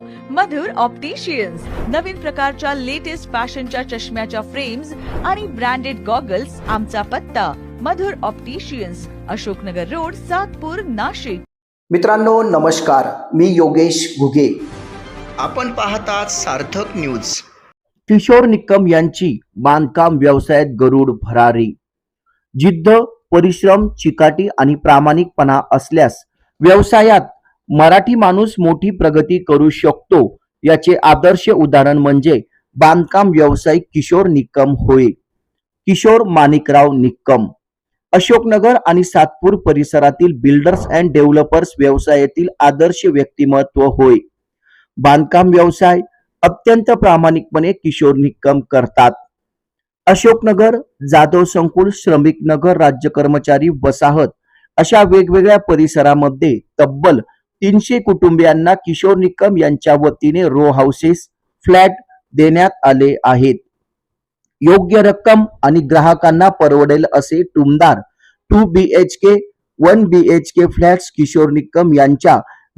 मधुर opticians नवीन प्रकारच्या latest फॅशनच्या चष्म्याच्या फ्रेम्स आणि ब्रँडेड गॉगल्स आमचा पत्ता. Madhur opticians Ashoknagar road Satpur Nashik. मित्रांनो नमस्कार. मी योगेश घुगे. आपण पाहतात सार्थक न्यूज किशोर निकम यांची बांधकाम व्यवसायात गरुड भरारी. जिद्द परिश्रम चिकाटी आणि प्रामाणिकपणा असल्यास व्यवसायात मराठी माणूस मोठी प्रगती करू शकतो याचे आदर्श उदाहरण म्हणजे बांधकाम व्यावसायिक किशोर निकम होय. किशोर माणिकराव निकम. अशोकनगर आणि सातपूर परिसरातील बिल्डर्स अँड डेव्हलपर्स व्यवसायातील आदर्श व्यक्तिमत्व होय. बांधकाम व्यवसाय अत्यंत प्रामाणिकपणे किशोर निकम करतात. अशोकनगर जाधव संकुल श्रमिक नगर राज्य कर्मचारी वसाहत अशा वेगवेगळ्या परिसरामध्ये तब्बल तीनशे कुटुंबियांना किशोर निकम यांच्या वतीने रो हाऊसेस फ्लॅट देण्यात आले आहेत. योग्य रक्कम आणि ग्राहकांना परवडेल असे टुमदार two B H K one B H K flats Kishor Nikam यांच्या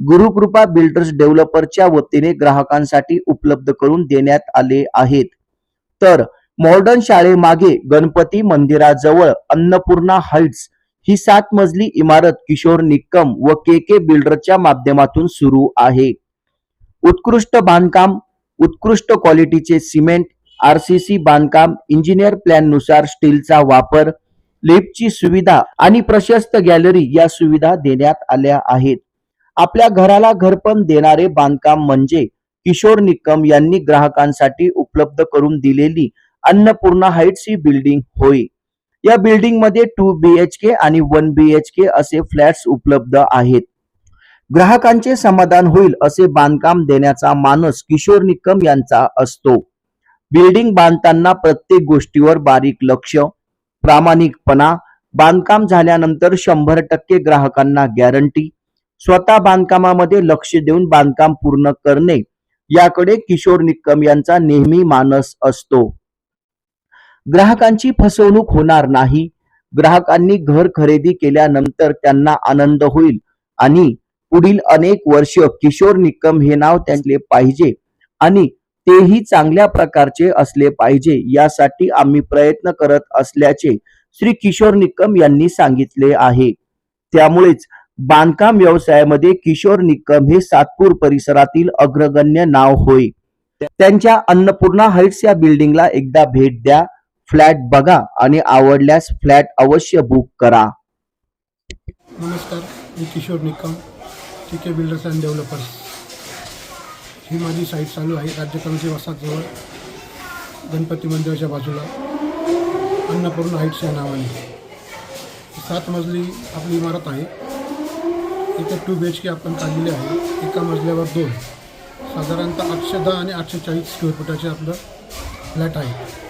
गुरुकृपा बिल्डर्स डेव्हलपरच्या वतीने ग्राहकांसाठी उपलब्ध करून देण्यात आले आहेत. तर मॉडर्न शाळेमागे गणपती मंदिराजवळ अन्नपूर्णा हाईट्स ही सात मजली इमारत किशोर निकम व के के बिल्डरच्या माध्यमातून सुरू आहे. उत्कृष्ट बांधकाम उत्कृष्ट क्वालिटीचे सिमेंट आरसीसी बांधकाम इंजिनियर प्लॅननुसार स्टीलचा वापर लिफ्टची सुविधा आणि प्रशस्त गॅलरी या सुविधा देण्यात आल्या आहेत. आपल्या घराला घरपण देणारे बांधकाम म्हणजे किशोर निकम यांनी ग्राहकांसाठी उपलब्ध करून दिलेली अन्नपूर्णा हाईट्स ही बिल्डिंग होय. या बिल्डिंगमध्ये टू बी एच के आणि वन बी एच के असे फ्लॅट्स उपलब्ध आहेत. ग्राहकांचे समाधान होईल असे बांधकाम देण्याचा मानस किशोर निकम यांचा असतो. बिल्डिंग बांधताना प्रत्येक गोष्टीवर बारीक लक्ष प्रामाणिकपणा बांधकाम झाल्यानंतर शंभर टक्के ग्राहकांना गॅरंटी स्वतः बांधकामामध्ये लक्ष देऊन बांधकाम पूर्ण करणे याकडे किशोर निकम यांचा नेहमी मानस असतो. ग्राहकांची फसवणूक होणार नाही. ग्राहकांनी घर खरेदी केल्यानंतर त्यांना आनंद होईल आणि पुढील अनेक वर्ष किशोर निकम हे नाव त्यांचे पाहिजे आणि तेही चांगल्या प्रकारचे असले पाहिजे यासाठी आम्ही प्रयत्न करत असल्याचे श्री किशोर निकम यांनी सांगितले आहे. त्यामुळेच बांधकाम व्यवसायामध्ये किशोर निकम हे सातपूर परिसरातील अग्रगण्य नाव होय. त्यांच्या अन्नपूर्णा हाईट्स या बिल्डिंगला एकदा भेट द्या. फ्लॅट बघा आणि आवडल्यास फ्लॅट अवश्य बुक करा. नमस्कार मी Kishor Nikam T K builders and developers. ही माझी साईट चालू आहे राज्यक्रमची वसाहतजवळ गणपती मंदिराच्या बाजूला. अन्नपूर्ण हाईट्स या नावाने. सात मजली आपली इमारत आहे. इथे टू बी एच के आपण काढलेली आहे. एका मजल्यावर दोन. साधारणतः आठशे दहा आणि आठशे चाळीस स्क्वेअर फुटाचे आपलं फ्लॅट आहे.